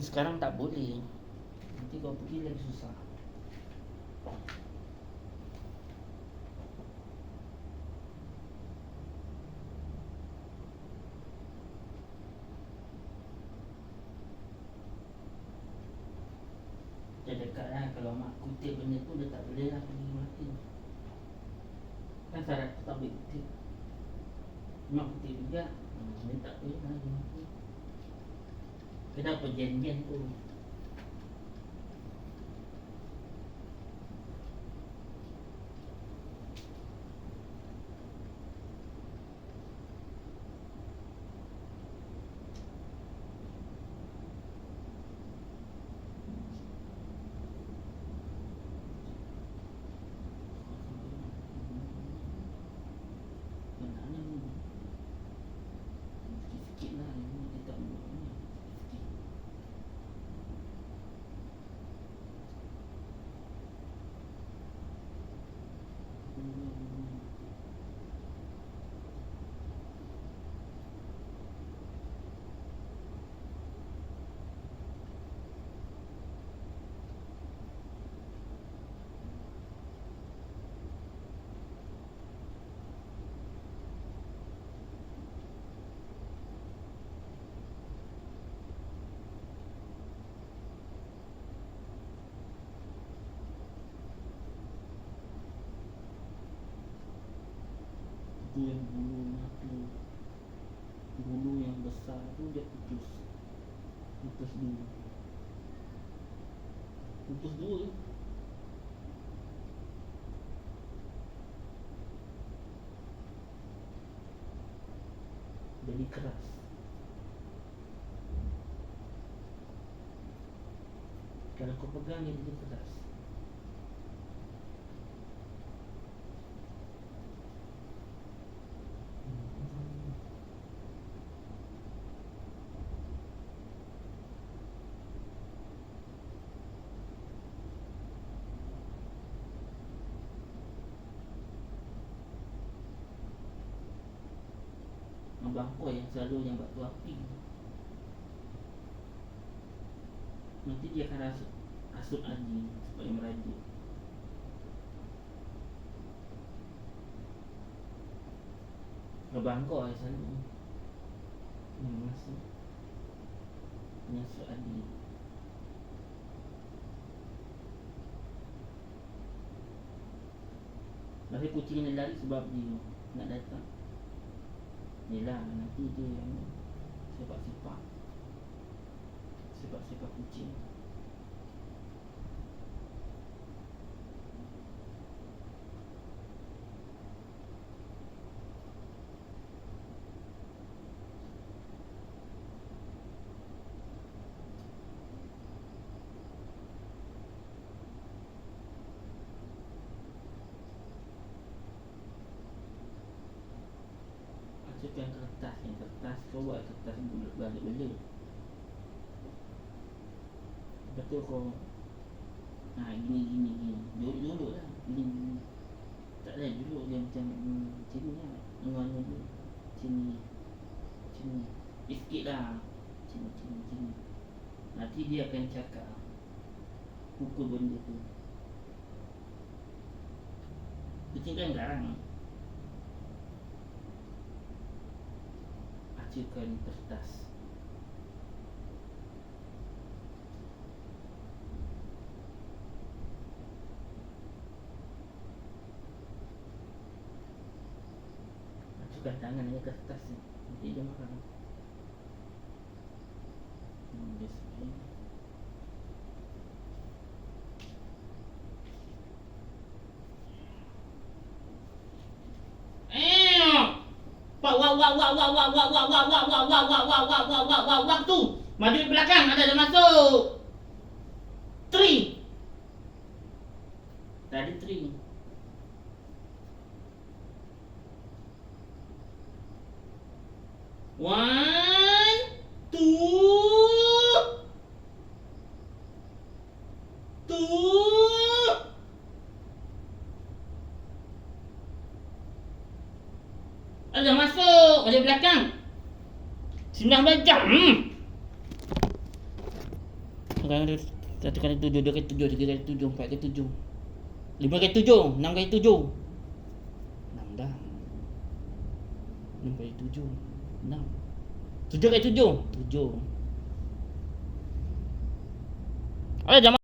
Sekarang tak boleh. Nanti kau pergi lagi susah. Dia dekat lah Kalau mak kutip benda tu Dia tak boleh lah pergi mati Kan syarat tu tak boleh kutip Mak kutip juga Dia tak boleh lah pergi mati ไม่ต้องไปเย็นเย็นกู Itu yang bulunya tu Bulu yang besar tu dia putus. Putus dulu. Putus dua Jadi keras. Kalau kau pegang dia jadi keras Abang yang selalu yang batu api Nanti dia akan rasuk Rasuk lagi Supaya merajuk. Abang kau yang selalu Yang masuk. Masuk lagi Tapi kucing ni lari sebab dia Nak datang Yelah nanti dia yang Sepak-sepak. Sepak-sepak kucing Masukkan kertas ni Kertas kau buat kertas bulat balik bela Lepas tu kau Ha gini gini gini. Duduk-duduk lah. Gini gini Tak ada duduk dia macam hmm, Macam ni lah. Macam ni. Macam ni. Eh, Sikit lah. Macam ni macam ni macam ni. Nanti dia akan cakap Pukul benda tu. Kucing kan garang Acukan kertas. Acukan tangan dengan kertas ni. Nanti dia marah. Hmm, dia Wak wak wak wak wak wak wak wak wak wak wak wak wak wak wak wak wak wak wak tu Maju ke belakang ada dah masuk. Three. Tadi three. One Two. Two Ada masuk Ada belakang. 19 jam. Hmm. kali Satu kali tujuh Dua kali tujuh Tiga kali tujuh Empat kali tujuh. Lima kali tujuh Enam kali tujuh. Enam dah. Enam kali tujuh Enam. Tujuh kali tujuh? Tujuh. Ayo jangan